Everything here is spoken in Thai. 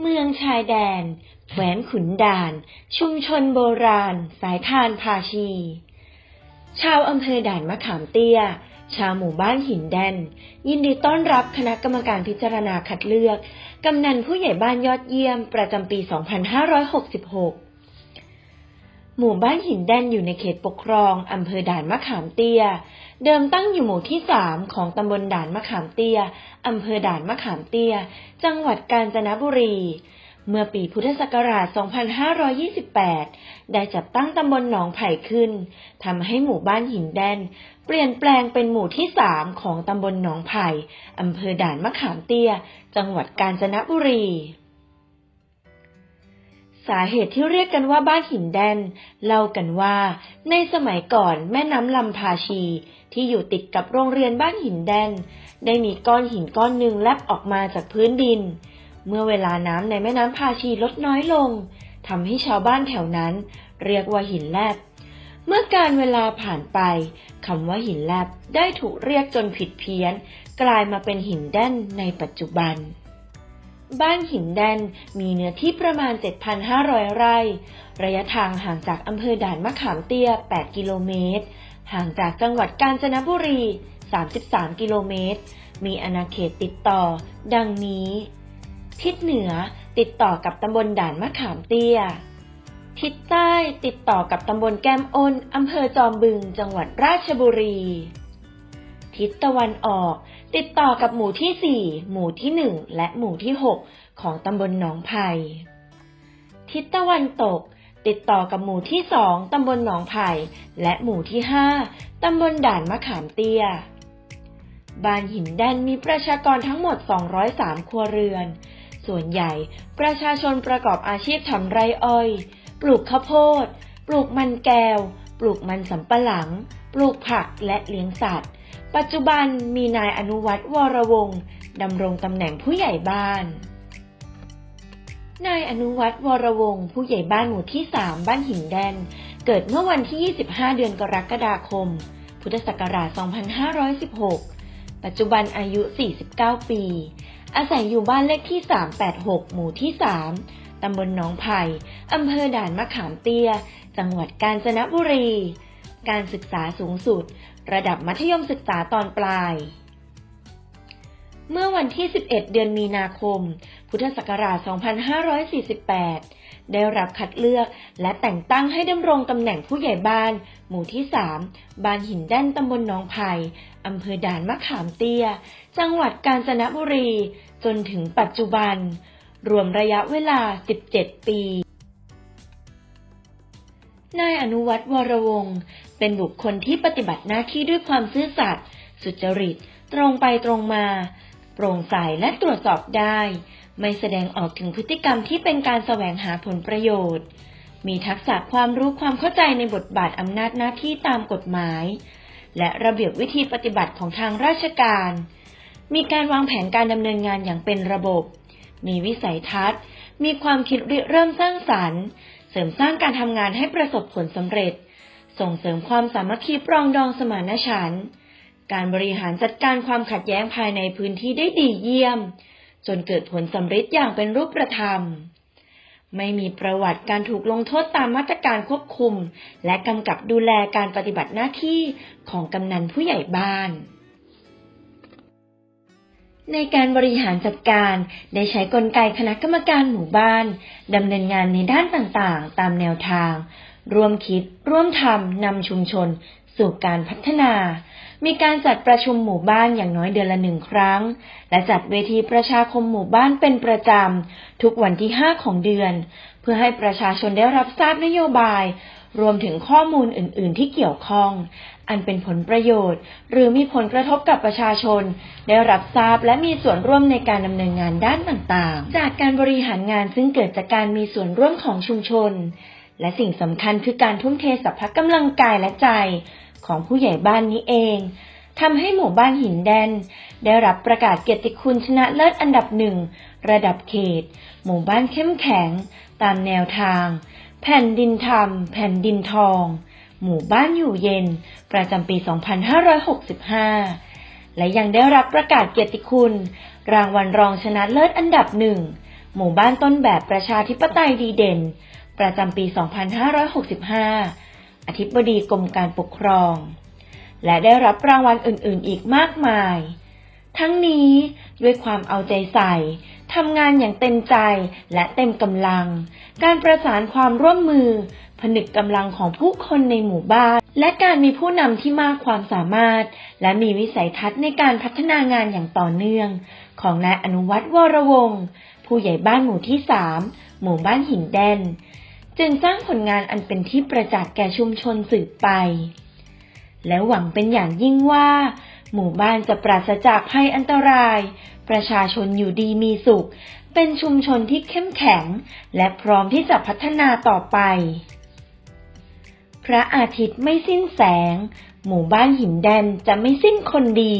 เมืองชายแดน แขวนขุนด่าน ชุมชนโบราณ สายทานภาชี ชาวอำเภอด่านมะขามเตี้ย ชาวหมู่บ้านหินแดน ยินดีต้อนรับคณะกรรมการพิจารณาคัดเลือก กำนันผู้ใหญ่บ้านยอดเยี่ยมประจำปี 2566 หมู่บ้านหินแดนอยู่ในเขตปกครองอำเภอด่านมะขามเตี้ย เดิมตั้งอยู่หมู่ที่ 3 ของตำบลด่านมะขามเตี้ยอำเภอด่านมะขามเตี้ย จังหวัดกาญจนบุรี เมื่อปีพุทธศักราช 2528 ได้จัดตั้งตำบลหนองไผ่ขึ้น ทำให้หมู่บ้านหินแดน เปลี่ยนแปลงเป็นหมู่ที่ 3 ของตำบลหนองไผ่อำเภอด่านมะขามเตี้ย จังหวัดกาญจนบุรี สาเหตุที่เรียกกันว่าบ้านหินแดน เล่ากันว่า ในสมัยก่อนแม่น้ำลำพาชี ที่อยู่ติดกับโรงเรียนบ้านหินแดน ได้มีก้อนหินก้อนหนึ่งแลบออกมาจากพื้นดิน เมื่อเวลาน้ำในแม่น้ำพาชีลดน้อยลงทำให้ชาวบ้านแถวนั้น เรียกว่าหินแลบ เมื่อการเวลาผ่านไปคำว่าหินแลบได้ถูกเรียกจนผิดเพี้ยน กลายมาเป็นหินแดนในปัจจุบัน บ้านหินแดนมีเนื้อที่ประมาณ 7,500 ไร่ ระยะทางห่างจากอำเภอด่านมะขามเตี้ย 8 กิโลเมตร ห่างจากจังหวัดกาญจนบุรี 33 กิโลเมตร มีอาณาเขตติดต่อ ดังนี้ ทิศเหนือติดต่อกับตำบลด่านมะขามเตี้ย ทิศใต้ติดต่อกับตำบลแก้มอ้นอำเภอจอมบึง จังหวัดราชบุรี ทิศตะวันออก ติดต่อกับหมู่ที่ 4 หมู่ที่ 1 และหมู่ที่ 6 ของตำบลหนองไผ่ทิศตะวันตก ติดต่อกับหมู่ที่ 2 ตำบลหนองไผ่และหมู่ที่ 5 ตำบลด่านมะขามเตี้ยบ้านหินแดนมีประชากรทั้งหมด 203 ครัวเรือน ส่วนใหญ่ประชาชนประกอบอาชีพทำไร่อ้อย ปลูกข้าวโพด ปลูกมันแก้ว ปลูกมันสำปะหลัง ปลูกผักและเลี้ยงสัตว์ ปัจจุบันมีนายอนุวัฒน์วรวงศ์ดำรงตำแหน่งผู้ใหญ่บ้าน นายอนุวัฒน์วรวงศ์ผู้ใหญ่บ้านหมู่ที่ 3 บ้านหินแดน เกิดเมื่อวันที่ 25 เดือนกรกฎาคม พุทธศักราช 2516 ปัจจุบันอายุ 49 ปี อาศัยอยู่บ้านเลขที่ 386 หมู่ที่ 3ตำบลหนองไผ่อำเภอด่านมะขามเตี้ย จังหวัดกาญจนบุรี การศึกษาสูงสุด ระดับมัธยมศึกษาตอนปลาย เมื่อวันที่ 11 เดือนมีนาคม พุทธศักราช 2548 ได้รับคัดเลือกและแต่งตั้งให้ดำรงตำแหน่งผู้ใหญ่บ้าน หมู่ที่ 3 บ้านหินแด้นตำบลหนองไผ่อำเภอด่านมะขามเตี้ย จังหวัดกาญจนบุรี จนถึงปัจจุบัน รวมระยะเวลา 17 ปีนายอนุวัฒน์วรวงศ์ เป็นบุคคลที่ปฏิบัติหน้าที่ด้วยความซื่อสัตย์สุจริต ตรงไปตรงมา โปร่งใสและตรวจสอบได้ ไม่แสดงออกถึงพฤติกรรมที่เป็นการแสวงหาผลประโยชน์ มีทักษะความรู้ความเข้าใจในบทบาทอำนาจหน้าที่ตามกฎหมาย และระเบียบวิธีปฏิบัติของทางราชการ มีการวางแผนการดำเนินงานอย่างเป็นระบบ มีวิสัยทัศน์ มีความคิดริเริ่มสร้างสรรค์ เสริมสร้างการทำงานให้ประสบผลสำเร็จ ส่งเสริมความสามัคคีปรองดองสมานฉันท์การบริหารจัดการความขัดแย้งภายในพื้นที่ได้ดีเยี่ยม จนเกิดผลสำเร็จอย่างเป็นรูปธรรม ไม่มีประวัติการถูกลงโทษตามมาตรการควบคุม และกำกับดูแลการปฏิบัติหน้าที่ของกำนันผู้ใหญ่บ้าน ในการบริหารจัดการได้ใช้กลไกคณะกรรมการหมู่บ้านดำเนินงานในด้านต่างๆ ตามแนวทาง ร่วมคิด ร่วมทำนำชุมชน สู่การพัฒนา มีการจัดประชุมหมู่บ้านอย่างน้อยเดือนละหนึ่งครั้ง และจัดเวทีประชาคมหมู่บ้านเป็นประจำ ทุกวันที่ 5 ของเดือน เพื่อให้ประชาชนได้รับทราบนโยบาย รวมถึงข้อมูลอื่น ๆ ที่เกี่ยวข้อง อันเป็นผลประโยชน์ หรือมีผลกระทบกับประชาชน ได้รับทราบและมีส่วนร่วมในการดำเนินงานด้านต่าง ๆ จากการบริหารงานซึ่งเกิดจากการมีส่วนร่วมของชุมชน และสิ่งสำคัญคือการทุ่มเทสรรพกำลังกายและใจของผู้ใหญ่บ้านนี้เองทำให้หมู่บ้านหินแดน ได้รับประกาศเกียรติคุณชนะเลิศอันดับหนึ่งระดับเขต หมู่บ้านเข้มแข็ง ตามแนวทาง แผ่นดินธรรม แผ่นดินทอง หมู่บ้านอยู่เย็น ประจำปี 2565 และยังได้รับประกาศเกียรติคุณ รางวัลรองชนะเลิศอันดับหนึ่งหมู่บ้านต้นแบบประชาธิปไตยดีเด่น ประจำปี 2565 อธิบดีกรมการปกครอง และได้รับรางวัลอื่น ๆ อีกมากมาย ทั้งนี้ด้วยความเอาใจใส่ทำงานอย่างเต็มใจและเต็มกำลัง การประสานความร่วมมือ ผนึกกำลังของผู้คนในหมู่บ้าน และการมีผู้นำที่มากความสามารถ และมีวิสัยทัศน์ในการพัฒนางานอย่างต่อเนื่อง ของนายอนุวัฒน์วรวงศ์ผู้ใหญ่บ้านหมู่ที่ 3 หมู่บ้านหินแดน จึงสร้างผลงานอันเป็นที่ประจักษ์แก่ชุมชนสืบไป และหวังเป็นอย่างยิ่งว่า หมู่บ้านจะปราศจากภัยอันตราย ประชาชนอยู่ดีมีสุข เป็นชุมชนที่เข้มแข็ง และพร้อมที่จะพัฒนาต่อไป พระอาทิตย์ไม่สิ้นแสง หมู่บ้านหินแดนจะไม่สิ้นคนดี